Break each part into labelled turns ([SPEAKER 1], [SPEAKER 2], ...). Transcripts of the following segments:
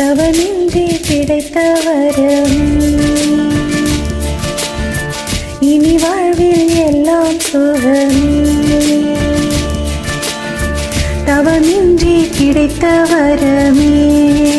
[SPEAKER 1] தவமின்றி கிடைத்த வரம் இனி வாழ்வில் எல்லாம் சுகம். தவமின்றி கிடைத்த வரமே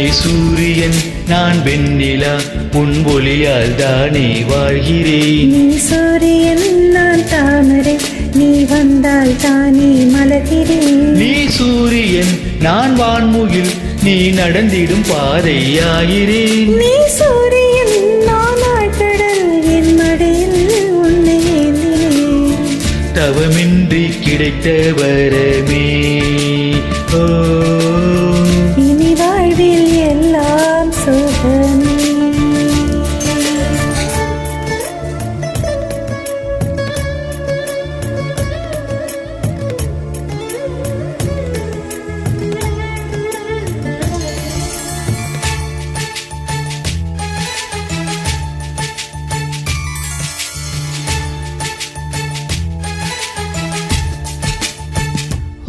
[SPEAKER 2] நீ சூரியன் நான் வெண்ணிலா உன் ஒளியால் தானே வாழ்கிறேன்.
[SPEAKER 1] நீ சூரியன் நான் தாமரை நீ வந்தால் தானே மலர்கிறேன்.
[SPEAKER 2] நீ சூரியன் நான் வான்முகில் நீ நடந்திடும் பாதையாகிறேன்.
[SPEAKER 1] நீ சூரியன் நான் ஆழ்கடல் என் மடியில் உன்னை
[SPEAKER 2] தவமின்றி கிடைத்த வரமே ஓ.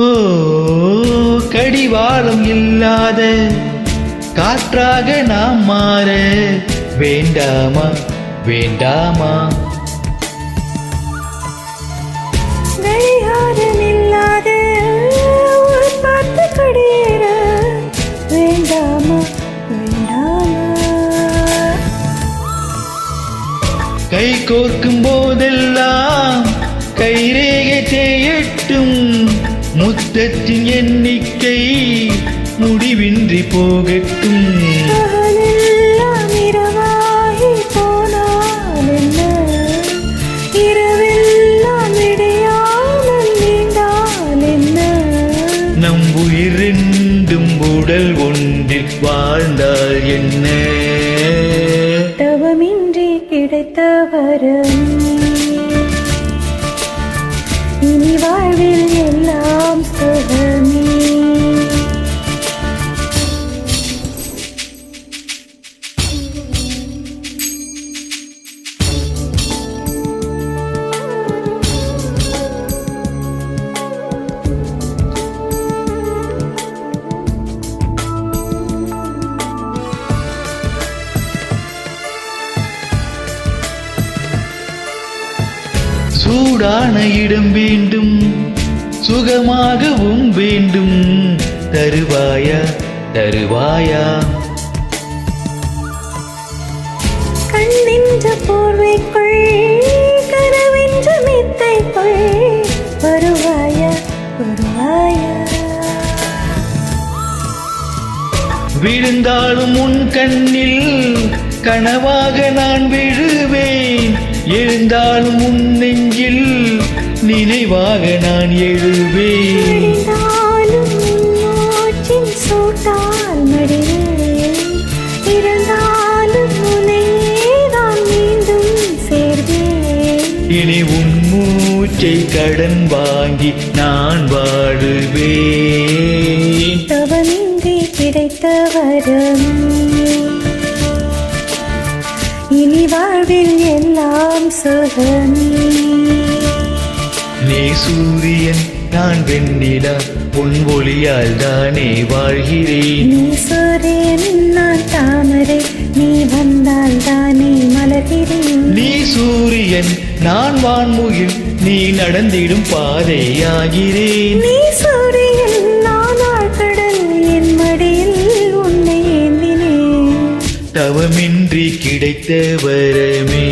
[SPEAKER 2] ஓ கடிவாளம் இல்லாத காற்றாக நாம் மாற வேண்டாமா வேண்டாமா?
[SPEAKER 1] கடிகாரம் இல்லாத பார்த்து குடியேற வேண்டாமா வேண்டாமா?
[SPEAKER 2] கை கோர்க்கும் போதெல்லாம் கைரேகை செய்யட்டும் யுத்தத்தின் எண்ணிக்கை முடிவின்றி போகட்டும். நம் உயிரெண்டும் உடல் ஒன்றில் வாழ்ந்தால் என்ன? சூடான இடம் வேண்டும். சுகமாகவும் வேண்டும். தருவாயா தருவாயா?
[SPEAKER 1] கண்ணின்ற போர்வைக்குள் கனவென்ற மெத்தைக்குள் வருவாயா வருவாயா?
[SPEAKER 2] விழுந்தாலும் உன் கண்ணில் கனவாக நான் விழுவேன் எழுந்தாலும் உன் நெஞ்சில் நினைவாக நான் எழுவேன். இனி உன் மூச்சை கடன் வாங்கி நான் வாழுவேன்
[SPEAKER 1] தவமின்றி கிடைத்த வரம் வாழ்வில் எல்லாம் சுகமே
[SPEAKER 2] நீ சூரியன் நான் வெண்ணிலா உன் ஒளியால் தானே வாழ்கிறேன்.
[SPEAKER 1] நீ சூரியன் நான் தாமரை நீ வந்தால் தானே மலர்கிறேன்.
[SPEAKER 2] நீ சூரியன் நான் வான்முகில் நீ நடந்திடும் பாதையாகிறேன்.
[SPEAKER 1] நீ சூரியன்
[SPEAKER 2] தவமின்றி கிடைத்த வரமே